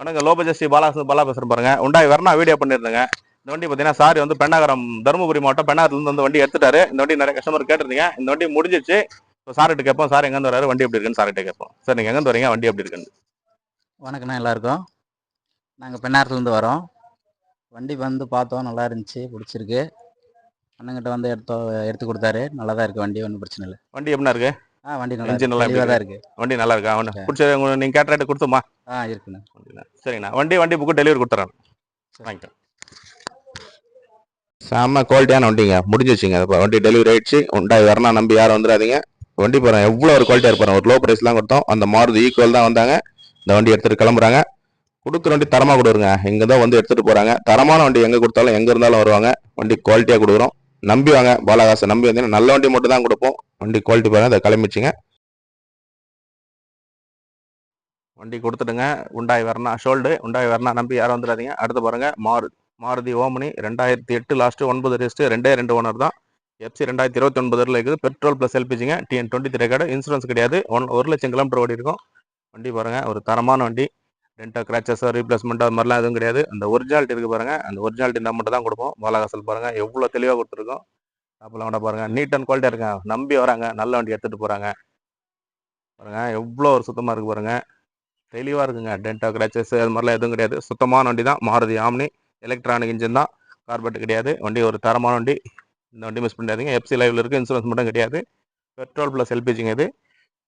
வணக்கம். Low budget Sri Bala Bala பேசுறேன் பாருங்க. உண்டாய் வரணா வீடியோ பண்ணியிருந்தேங்க இந்த வண்டி பார்த்தீங்கன்னா சாரி வந்து பெண்ணாகரம் தருமபுரி மாவட்டம். பெண்ணாகரத்துலேருந்து வந்து வண்டி எடுத்துட்டாரு. இந்த வண்டி நிறைய கஸ்டமர் கேட்டிருந்தீங்க. இந்த வண்டி முடிஞ்சிச்சு. இப்போ சார்கிட்ட கேட்போம். சார் எங்கேருந்து வராரு வண்டி எப்படி இருக்குன்னு சார்கிட்ட கேட்போம். சார் நீங்கள் எங்கேருந்து வரீங்க? வண்டி எப்படி இருக்குன்னு. வணக்கண்ணா எல்லாருக்கும். நாங்கள் பெண்ணாரத்துலேருந்து வரோம். வண்டி வந்து பார்த்தோம். நல்லா இருந்துச்சு. பிடிச்சிருக்கு. அண்ணங்கிட்ட வந்து எடுத்தோ எடுத்து கொடுத்தாரு. நல்லா தான் இருக்குது வண்டி. ஒன்றும் பிரச்சனை இல்லை. வண்டி எப்படின்னா இருக்கு? ஆ வண்டி நல்லா Engine நல்லா தான் இருக்குது வண்டி நல்லா இருக்கா? ஒன்று பிடிச்ச நீங்கள் கேட்ட ரேட்டு கொடுத்துமா? ஆ இருக்குண்ணா. சரிங்கண்ணா. வண்டி வண்டி புக்கு டெலிவரி கொடுத்துறேன். வாங்கிக்கோ செம்ம குவாலிட்டியான வண்டிங்க. முடிஞ்சிச்சுங்க. இப்போ வண்டி டெலிவரி ஆயிடுச்சு. உண்டாய் வரணா நம்பி யாரும் வந்துடாதீங்க. வண்டி பாருங்க எவ்வளோ ஒரு குவாலிட்டியாக இருப்பாரு ஒரு லோ ப்ரைஸ்லாம் கொடுத்தோம். அந்த மாருதி ஈக்குவல் தான் வந்தாங்க. இந்த வண்டி எடுத்துட்டு கிளம்புறாங்க. கொடுக்குற வண்டி தரமாக கொடுக்குறங்க. இங்கே தான் வந்து எடுத்துட்டு போறாங்க. தரமான வண்டி எங்கே கொடுத்தாலும் எங்கே இருந்தாலும் வருவாங்க. வண்டி குவாலிட்டியாக கொடுக்குறோம். நம்பி வாங்க. பாலாகாசை நம்பி வந்தீங்கன்னா நல்ல வண்டி மட்டும் தான் கொடுப்போம். வண்டி குவாலிட்டி பாருங்க அதை கிளம்பிச்சுங்க. வண்டி கொடுத்துடுங்க. உண்டாய் வரணா ஷோல்டு உண்டாய் வரணா நம்பி யாரும் வந்துடாதீங்க. அடுத்து பாருங்கள் மாருதி மாருதி ஓமனி ரெண்டாயிரத்தி எட்டு லாஸ்ட்டு ஒன்பது ரெஸ்ட்டு ரெண்டே ரெண்டு ஓனர் தான். எஃப்சி ரெண்டாயிரத்தி இருபத்தி ஒன்பதுல இருக்குது. Petrol plus எல்பிஜிங்க TN twenty three card insurance கிடையாது. ஒன் ஒரு லட்சம் கிலோமீட்டர் ஓடி இருக்கும். வண்டி பாருங்கள் ஒரு தரமான வண்டி. ரெண்டா கிராச்சஸோ ரீப்ளேஸ்மெண்ட் அது மாதிரிலாம் எதுவும் கிடையாது. அந்த ஒரிஜினாலிட்டி இருக்குது பாருங்கள் அந்த ஒரிஜினாலிட்டி நம்ம மட்டும் தான் கொடுப்போம். பாலகாசல் பாருங்கள் எவ்வளோ தெளிவாக கொடுத்துருக்கோம். அப்போல்லாம் கூட பாருங்கள் நீட் அண்ட் குவாலிட்டியாக இருக்காங்க. நம்பி வராங்க நல்ல வண்டி எடுத்துகிட்டு போகிறாங்க பாருங்கள் எவ்வளோ ஒரு சுத்தமாக இருக்குது பாருங்கள் தெளிவாக இருக்குங்க. டென்டா கிராச்சஸ் அது மாதிரிலாம் எதுவும் கிடையாது. சுத்தமான வண்டி தான். மாருதி ஆம்னி. எலக்ட்ரானிக் இன்ஜின் தான். கார்பெட் கிடையாது. வண்டி ஒரு தரமான வண்டி. இந்த வண்டி மிஸ் பண்ணாதீங்க எஃப்சி லைவில் இருக்குது இன்சூரன்ஸ் மட்டும் கிடையாது. பெட்ரோல் ப்ளஸ் எல்பிஜிங்க இது.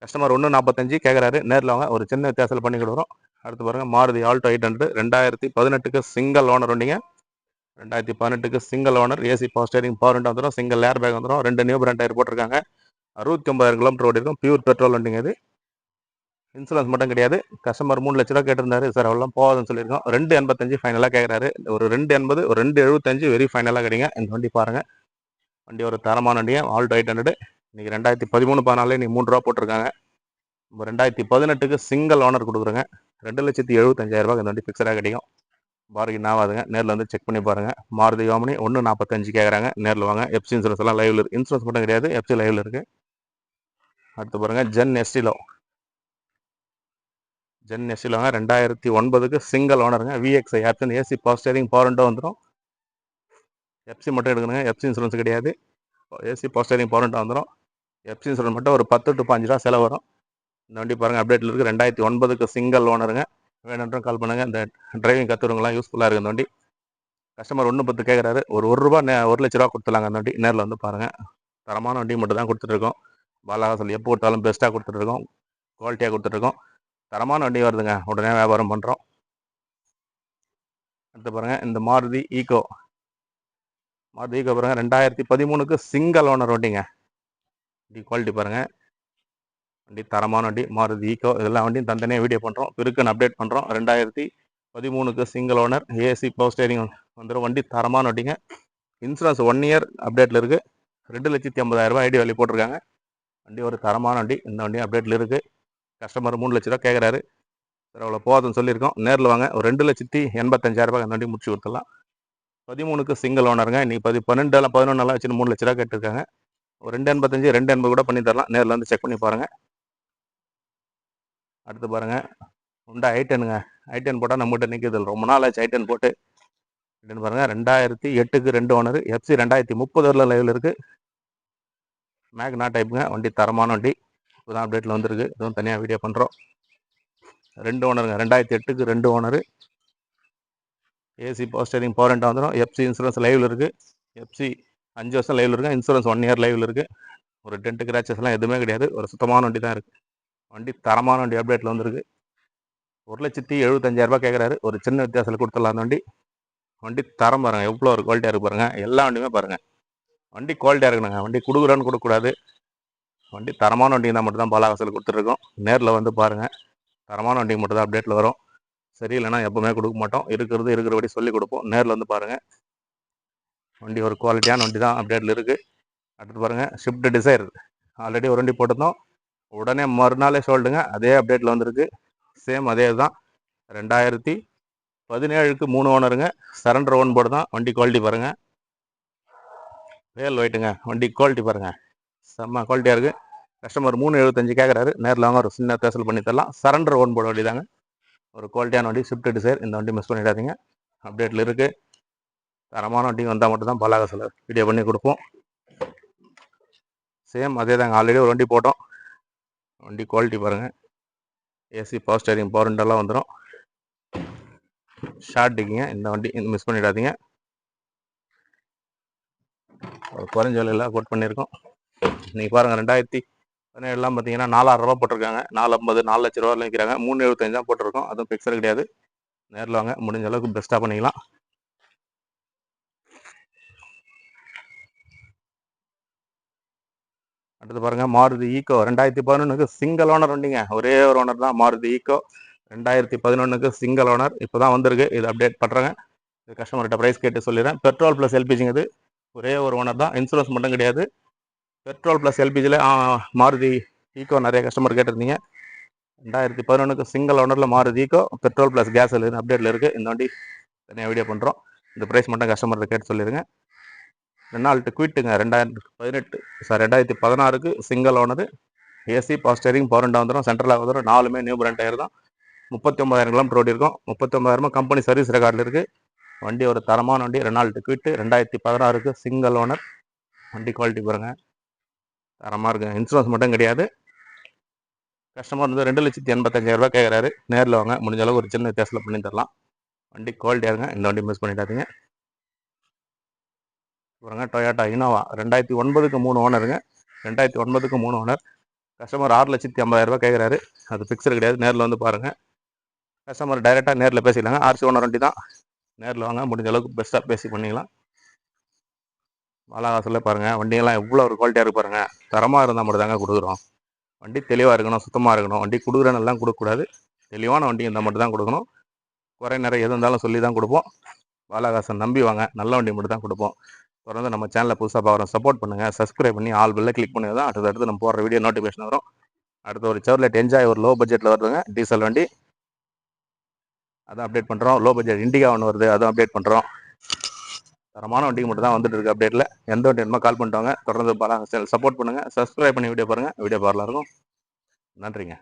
கஸ்டமர் ஒன்று நாற்பத்தஞ்சு கேட்குறாரு. நேரில் வாங்க. ஒரு சின்ன வித்தியாசத்தில் பண்ணி கொடுக்குறோம். அடுத்து பாருங்க. மாருதி ஆல்டோ எயிட் ஹண்ட்ரட் ரெண்டாயிரத்தி பதினெட்டுக்கு சிங்கிள் ஓனர் வண்டிங்க. ரெண்டாயிரத்தி பதினெட்டுக்கு single owner AC power steering power ரெண்டு வந்துடும் சிங்கிள் ஏர் பேக் வந்துடும் ரெண்டு நியூ பிராண்ட் டயர் போட்டிருக்காங்க. அறுபத்தி ஒன்பதாயிரம் கிலோமீட்டர் ஓடி இருக்கும் பியூர் பெட்ரோல் வண்டிங்க இது. இன்சூரன்ஸ் மட்டும் கிடையாது. கஸ்டமர் மூணு லட்ச ரூபா கேட்டிருந்தாரு. சார் அவ்வளோ போகாதுன்னு சொல்லியிருக்கோம். ரெண்டு எண்பத்தஞ்சு ஃபைனலாக கேட்குறாரு ஒரு ரெண்டு எண்பது ஒரு ரெண்டு எழுபத்தஞ்சு வெரி ஃபைனலாக கிடைங்க இந்த வண்டி பாருங்கள் வண்டி ஒரு தரமான வண்டியை ஆல்டோ எயிட் ஹண்ட்ரடு இன்றைக்கி ரெண்டாயிரத்தி பதிமூணு பதினாலே நீ மூணு ரூபா போட்டிருக்காங்க. நம்ம ரெண்டாயிரத்தி பதினெட்டுக்கு சிங்கிள் ஓனர் கொடுக்குறோங்க. ரெண்டு லட்சத்தி எழுபத்தஞ்சாயிரம் இந்த வண்டி ஃபிக்ஸடாக கிடைக்கும். பார்கின் ஆகாதுங்க. நேரில் வந்து செக் பண்ணி பாருங்க. மாருதி யோமனி ஒன்று நாற்பத்தஞ்சு கேட்குறாங்க நேரில் வாங்க. எஃப்சி இன்சூரன்ஸ் எல்லாம் லைவில் இருக்குது இன்சூரன்ஸ் மட்டும் கிடையாது. எஃப்சி லைவில் இருக்குது அடுத்து பாருங்கள் ஜென் எஸ்டிலோ ஜென் எஸ்டிலோங்க ரெண்டாயிரத்தி ஒன்பதுக்கு single ஓனருங்க VXI option AC power steering power window வந்துடும் எஃப்சி மட்டும் எடுக்கணுங்க எஃப்சி இன்சூரன்ஸ் கிடையாது. AC power steering power window வந்துடும் எஃப்சி இன்சூரன்ஸ் மட்டும் ஒரு பத்து டு பாஞ்சு ரூபா செலவு வரும். இந்த வண்டி பாருங்கள் அப்டேட்டில் இருக்குது ரெண்டாயிரத்தி ஒன்பதுக்கு சிங்கிள் ஓனருங்க வேணுன்றும் கால் பண்ணுங்கள் இந்த டிரைவிங் கற்றுறவங்களாம் யூஸ்ஃபுல்லாக இருக்குது இந்த வண்டி. கஸ்டமர் ஒன்று பத்து கேட்குறாரு ஒரு ஒரு ரூபா நே- ஒரு லட்ச ரூபா கொடுத்துலாங்க அந்த வண்டி. நேரில் வந்து பாருங்கள் தரமான வண்டி மட்டும் தான் கொடுத்துட்ருக்கோம் பாலாகாசல் எப்போ கொடுத்தாலும் பெஸ்ட்டாக கொடுத்துட்ருக்கோம் குவாலிட்டியாக கொடுத்துட்ருக்கோம் தரமான வண்டி வருதுங்க. உடனே வியாபாரம் பண்ணுறோம் அடுத்து பாருங்க இந்த மாருதி ஈகோ. மாருதி ஈகோ பாருங்க ரெண்டாயிரத்தி பதிமூணுக்கு சிங்கிள் ஓனர் வண்டிங்க. வண்டி குவாலிட்டி பாருங்க. வண்டி தரமான வண்டி மாருதி ஈகோ. இதெல்லாம் வண்டியும் தந்தனே வீடியோ பண்ணுறோம் இருக்குன்னு அப்டேட் பண்ணுறோம் ரெண்டாயிரத்தி பதிமூணுக்கு single owner AC power steering வந்துடும் வண்டி தரமான வண்டிங்க. இன்சூரன்ஸ் ஒன் இயர் அப்டேட்டில் இருக்குது ரெண்டு லட்சத்தி ஐம்பதாயிரரூபா ரூபாய் ஐடி வழி போட்டிருக்காங்க. வண்டி ஒரு தரமான வண்டி. இந்த வண்டியும் அப்டேட்டில் இருக்குது கஸ்டமர் மூணு லட்ச ரூபா கேட்குறாரு சார் அவ்வளோ போகாதுன்னு சொல்லியிருக்கோம். நேரில் வாங்க. ஒரு ரெண்டு லட்சத்தி எண்பத்தஞ்சாயிரம் ரூபாய் அந்த வண்டி முடிச்சு கொடுத்துடலாம். பதிமூணுக்கு சிங்கிள் ஓனருங்க இன்றைக்கி பதி பன்னெண்டுலாம் பதினொன்றுலாம் வச்சு மூணு லட்ச ரூபா கேட்டிருக்காங்க. ஒரு ரெண்டு எண்பத்தஞ்சு ரெண்டு எண்பது கூட பண்ணி தரலாம். நேரில் வந்து செக் பண்ணி பாருங்கள் அடுத்து பாருங்கள் உண்டா ஐட்டனுங்க ஐட்டன் போட்டால் நம்மகிட்ட நிற்குது ரொம்ப நாள் ஆச்சு ஐட்டன் போட்டு. ஐட்டன் பாருங்கள் ரெண்டாயிரத்தி எட்டுக்கு ரெண்டு ஓனர் எஃப்சி ரெண்டாயிரத்தி முப்பது வரல இருக்குது மேக் மேக்னா டைப்புங்க வண்டி தரமான வண்டி. இப்போதான் அப்டேட்டில் வந்திருக்கு. இதுவும் தனியாக வீடியோ பண்ணுறோம் ரெண்டு ஓனருங்க ரெண்டாயிரத்தி எட்டுக்கு ரெண்டு owner AC power steering power வந்துடும் எஃப்சி இன்சூரன்ஸ் லைவில் இருக்குது எஃப்சி அஞ்சு வருஷம் லைவில் இருக்குது இன்சூரன்ஸ் ஒன் இயர் லைவில் இருக்குது ஒரு டென்ட் கிராச்சஸ்லாம் எதுவுமே கிடையாது. ஒரு சுத்தமான வண்டி தான் இருக்குது வண்டி தரமான வண்டி அப்டேட்டில் வந்திருக்கு. ஒரு லட்சத்தி எழுபத்தஞ்சாயிரரூபா கேட்குறாரு ஒரு சின்ன வித்தியாசத்தில் கொடுத்துடலாம் அந்த வண்டி. வண்டி தரம் பாருங்கள் எவ்வளோ ஒரு குவாலிட்டியாக இருக்கு பாருங்கள் எல்லா வண்டியுமே பாருங்கள் வண்டி குவாலிட்டியாக இருக்கணுங்க. வண்டி கொடுக்குறான்னு கொடுக்கக்கூடாது. வண்டி தரமான வண்டி தான் மட்டும்தான் பாலாவாசல் கொடுத்துருக்கோம் நேரில் வந்து பாருங்கள் தரமான வண்டி மட்டும் தான் அப்டேட்டில் வரும். சரி இல்லைன்னா கொடுக்க மாட்டோம். இருக்கிறது இருக்கிறபடி சொல்லி கொடுப்போம். நேரில் வந்து பாருங்கள் வண்டி ஒரு குவாலிட்டியான வண்டி தான் அப்டேட்டில் இருக்குது அடுத்து பாருங்கள் ஷிஃப்ட் டிசைர் ஆல்ரெடி ஒரு வண்டி போட்டிருந்தோம். உடனே மறுநாளே சொல்லிடுங்க அதே அப்டேட்டில் வந்திருக்கு. சேம் அதே தான். ரெண்டாயிரத்தி பதினேழுக்கு மூணு ஓனருங்க. சரண்டர் ஓன் போர்டு தான். வண்டி குவாலிட்டி பாருங்கள் வேல் ஒயிட்டுங்க வண்டி குவாலிட்டி பாருங்கள் செம்ம குவாலிட்டியாக இருக்குது கஸ்டமர் மூணு எழுபத்தஞ்சு கேட்குறாரு நேரில் வாங்க ஒரு சின்ன பேசல் பண்ணி தரலாம். சரண்டர் ஓன் போட வண்டி தாங்க ஒரு குவாலிட்டியான வண்டி ஸ்விஃப்ட் டிசைர் இந்த வண்டி மிஸ் பண்ணிடாதீங்க. அப்டேட்டில் இருக்குது தரமான வண்டி வந்தால் மட்டும்தான் பலாகசில் வீடியோ பண்ணி கொடுப்போம். சேம் அதே தாங்க ஆல்ரெடி ஒரு வண்டி போட்டோம். வண்டி குவாலிட்டி பாருங்கள் ஏசி பவர் ஸ்டேரிங் பவர் விண்டோலாம் வந்துடும் ஷார்ட் டிக்கிங்க இந்த வண்டி மிஸ் பண்ணிடாதீங்க. ஒரு குறைஞ்ச விலையில் கோட் பண்ணியிருக்கோம். நீங்கள் பாருங்கள் ரெண்டாயிரத்தி பதினேழுலாம் பார்த்தீங்கன்னா நாலாயிரம் ரூபா போட்டிருக்காங்க. நாலு ஐம்பது நாலு லட்ச ரூபா விற்கிறாங்க மூணு எழுபத்தஞ்சு தான் போட்டிருக்கோம். அதுவும் பிக்சர் கிடையாது. நேரில் வாங்க. முடிஞ்ச அளவுக்கு பெஸ்ட்டாக பண்ணிக்கலாம். அடுத்து பாருங்க மாருதி ஈக்கோ ரெண்டாயிரத்தி பதினொன்றுக்கு சிங்கிள் ஓனர் வண்டிங்க ஒரே ஒரு ஓனர் தான் மாருதி ஈக்கோ ரெண்டாயிரத்தி பதினொன்றுக்கு சிங்கிள் ஓனர் இப்போ தான் வந்திருக்கு. இது அப்டேட் பண்ணுறேங்க இது கஸ்டமர்கிட்ட ப்ரைஸ் கேட்டு சொல்லிடுறேன். பெட்ரோல் ப்ளஸ் எல்பிஜிங்க இது. ஒரே ஒரு ஓனர் தான். இன்சூரன்ஸ் மட்டும் கிடையாது. பெட்ரோல் ப்ளஸ் எல்பிஜியில் மாருதி ஈக்கோ நிறைய கஸ்டமர் கேட்டிருந்தீங்க. ரெண்டாயிரத்தி பதினொன்றுக்கு single ஓனரில் Maruti Eeco petrol plus gas அப்டேட்டில் இருக்குது இந்த வண்டி தனியாக வீடியோ பண்ணுறோம் இந்த ப்ரைஸ் மட்டும் கஸ்டமர்கிட்ட கேட்டு சொல்லிடுங்க. ரெனால்ட்டு குவிட்டுங்க ரெண்டாயிரத்தி பதினெட்டு சார் ரெண்டாயிரத்தி பதினாறுக்கு சிங்கிள் ஓனரு ஏசி பாஸ்டரிங் ஸ்டேரிங் வந்துடும் சென்ட்ரலாக வந்துடும் நாலுமே நியூ பிராண்ட் டயர் தான். முப்பத்தி ஒன்பதாயிரம் கிலோமீட்டர் ஓடி இருக்கும். முப்பத்தி கம்பெனி சர்வீஸ் ரெக்கார்டில் இருக்குது வண்டி ஒரு தரமான வண்டி. ரெனால்ட்டு குவிட்டு ரெண்டாயிரத்தி பதினாறுக்கு சிங்கிள் ஓனர் வண்டி குவாலிட்டி பாருங்க. தரமாக இருக்குது இன்சூரன்ஸ் மட்டும் கிடையாது. கஸ்டமர் வந்து ரெண்டு லட்சத்தி எண்பத்தஞ்சாயிரரூபா கேட்குறாரு நேரில் வாங்க. முடிஞ்ச அளவுக்கு ஒரு சின்ன வித்தியாசத்தில் பண்ணி தரலாம். வண்டி குவாலிட்டியாக இருங்க. இந்த வண்டி மிஸ் பண்ணிடாதீங்க. பாருங்க டொயாட்டா இனோவா ரெண்டாயிரத்தி ஒன்பதுக்கு மூணு ஓனருங்க ரெண்டாயிரத்தி ஒன்பதுக்கு மூணு ஓனர் கஸ்டமர் ஆறு லட்சத்தி ஐம்பதாயிரரூபா கேட்குறாரு அது ஃபிக்ஸர் கிடையாது. நேரில் வந்து பாருங்கள் கஸ்டமர் டைரெக்டாக நேரில் பேசிக்கலாங்க. ஆர்சி ஓனர் வண்டி தான். நேரில் வாங்க. முடிஞ்ச அளவுக்கு பெஸ்ட்டாக பேசி பண்ணிக்கலாம். மாலாகாசில் பாருங்கள் வண்டியெல்லாம் எவ்வளோ ஒரு குவாலிட்டியாக இருக்கு பாருங்கள் தரமாக இருந்தால் மட்டும் தாங்க கொடுக்குறோம். வண்டி தெளிவாக இருக்கணும் சுத்தமாக இருக்கணும். வண்டி கொடுக்குறேன்னெல்லாம் கொடுக்கக்கூடாது. தெளிவான வண்டி இருந்தால் மட்டும் தான் கொடுக்கணும். குறை நிறைய எது இருந்தாலும் சொல்லி தான் கொடுப்போம். பாலாகாசன் நம்பி வாங்க. நல்ல வண்டி மட்டும் தான் கொடுப்போம். தொடர்ந்து நம்ம சேனலை புதுசாக பார்க்குறோம் சப்போர்ட் பண்ணுங்கள் சப்ஸ்கிரைப் பண்ணி ஆல் பில்ல கிளிக் பண்ணி தான் அடுத்து அடுத்து நம்ம போடுற வீடியோ நோட்டிஃபிகேஷன் வரும். அடுத்து ஒரு சவர்லெட் என்ஜாய் ஒரு லோ பட்ஜெட்டில் வருதுங்க. டீசல் வண்டி. அதான் அப்டேட் பண்ணுறோம் லோ பட்ஜெட் இண்டிகா ஒன்று வருது. அதுவும் அப்டேட் பண்ணுறோம் தரமான வண்டிக்கு மட்டும் தான் வந்துட்டு இருக்கு அப்டேட்டில் எந்த வண்டி வேணுமோ கால் பண்ணிட்டு வாங்க. தொடர்ந்து பாருங்க சப்போர்ட் பண்ணுங்கள் சப்ஸ்கிரைப் பண்ணி வீடியோ பாருங்கள் வீடியோ பாரலாம் இருக்கும் நன்றிங்க.